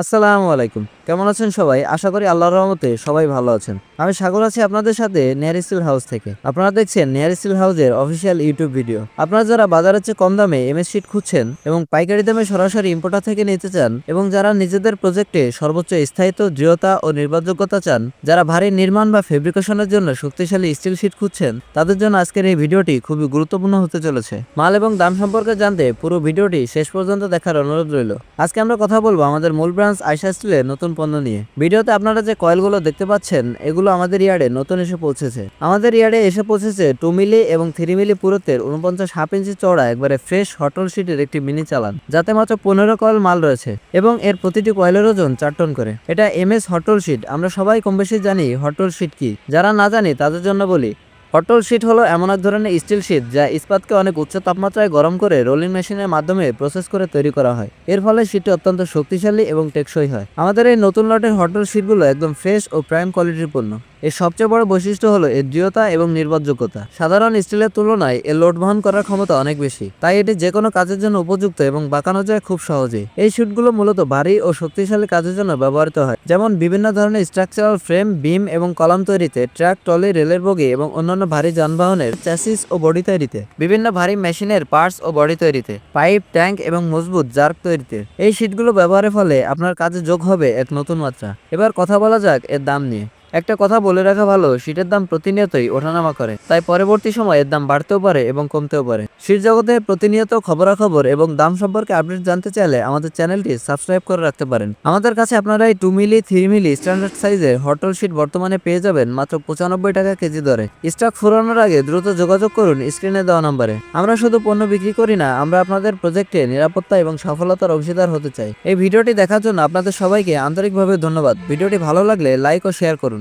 আসসালামু আলাইকুম। কেমন আছেন সবাই? আশা করি আল্লাহর রহমতে সবাই ভালো আছেন। আমি সাগর আছি আপনাদের সাথে নেয়ার স্টিল হাউস থেকে। আপনারা দেখছেন নেয়ার স্টিল হাউসের অফিসিয়াল ইউটিউব ভিডিও আপনারা যারা বাজারের চেয়ে কম দামে এমএস শিট খুঁজছেন এবং পাইকারি দামে সরাসরি ইম্পোর্টার থেকে নিতে চান এবং যারা নিজেদের প্রজেক্টে সর্বোচ্চ স্থায়িত্ব, দৃঢ়তা ও নির্ভরযোগ্যতা চান, যারা ভারী নির্মাণ বা ফেব্রিকেশনের জন্য শক্তিশালী স্টিল শিট খুঁজছেন, তাদের জন্য আজকের এই ভিডিওটি খুবই গুরুত্বপূর্ণ হতে চলেছে। মাল এবং দাম সম্পর্কে জানতে পুরো ভিডিওটি শেষ পর্যন্ত দেখার অনুরোধ রইল। আজকে আমরা কথা বলব আমাদের মূল ব্রাঞ্চ আইসা স্টিলের নতুন পণ্য নিয়ে। ভিডিওতে আপনারা যে কয়েলগুলো দেখতে পাচ্ছেন, এগুলো আমাদের ইয়ার্ডে নতুন এসে পৌঁছেছে। আমাদের ইয়ার্ডে এসে পৌঁছেছে টু মিলি এবং থ্রি মিলি পুরোতের উনপঞ্চাশ হাফ ইঞ্চি চওড়া, একবারে ফ্রেশ হটল শিটের একটি মিনি চালান, যাতে মাত্র পনেরো কয়েল মাল রয়েছে এবং এর প্রতিটি কয়েলের ওজন চার টন করে। এটা এম এস হটল শিট আমরা সবাই কম বেশি জানি হটল শিট কি। যারা না জানি, তাদের জন্য বলি হটল শিট হলো এমন এক ধরনের স্টিল শিট যা ইস্পাতকে অনেক উচ্চ তাপমাত্রায় গরম করে রোলিং মেশিনের মাধ্যমে প্রসেস করে তৈরি করা হয়। এর ফলে শিটটি অত্যন্ত শক্তিশালী এবং টেকসই হয়। আমাদের এই নতুন লটের হটল শিটগুলো একদম ফ্রেশ ও প্রাইম কোয়ালিটির পণ্য। এর সবচেয়ে বড় বৈশিষ্ট্য হলো এর দৃঢ়তা এবং নির্ভরযোগ্যতা। সাধারণ স্টিলের তুলনায় এর লোড বহন করার ক্ষমতা অনেক বেশি, তাই এটি যে কোনো কাজের জন্য উপযুক্ত এবং বাঁকানো যায় খুব সহজেই। এই শিটগুলো মূলত ভারী ও শক্তিশালী কাজের জন্য ব্যবহৃত হয়, যেমন বিভিন্ন ধরনের স্ট্রাকচারাল ফ্রেম, বিম এবং কলাম তৈরিতে, ট্রাক, ট্রলি, রেলের বগি এবং অন্যান্য ভারী যানবাহনের চ্যাসিস ও বডি তৈরিতে, বিভিন্ন ভারী মেশিনের পার্টস ও বডি তৈরিতে, পাইপ, ট্যাঙ্ক এবং মজবুত জার্ক তৈরিতে। এই শিটগুলো ব্যবহারের ফলে আপনার কাজে যোগ হবে এক নতুন মাত্রা। এবার কথা বলা যাক এর দাম নিয়ে। একটা কথা বলে রাখা ভালো শীটের দাম প্রতিনিয়তই ওঠানামা করে। তাই পরবর্তী সময় এর দাম বাড়তেও পারে এবং কমতেও পারে। শীত জগতে প্রতিনিয়ত খবরাখবর এবং দাম সম্পর্কে আপডেট জানতে চাইলে আমাদের চ্যানেলটি সাবস্ক্রাইব করে রাখতে পারেন। আমাদের কাছে আপনারা এই two milli three milli standard সাইজের হটল শীট বর্তমানে পেয়ে যাবেন মাত্র পঁচানব্বই টাকা কেজি দরে। স্টক ফুরানোর আগে দ্রুত যোগাযোগ করুন স্ক্রিনে দেওয়া নম্বরে। আমরা শুধু পণ্য বিক্রি করি না, আমরা আপনাদের প্রজেক্টে নিরাপত্তা এবং সফলতার অংশীদার হতে চাই। এই ভিডিওটি দেখার জন্য আপনাদের সবাইকে আন্তরিকভাবে ধন্যবাদ। ভিডিওটি ভালো লাগলে লাইক ও শেয়ার করুন।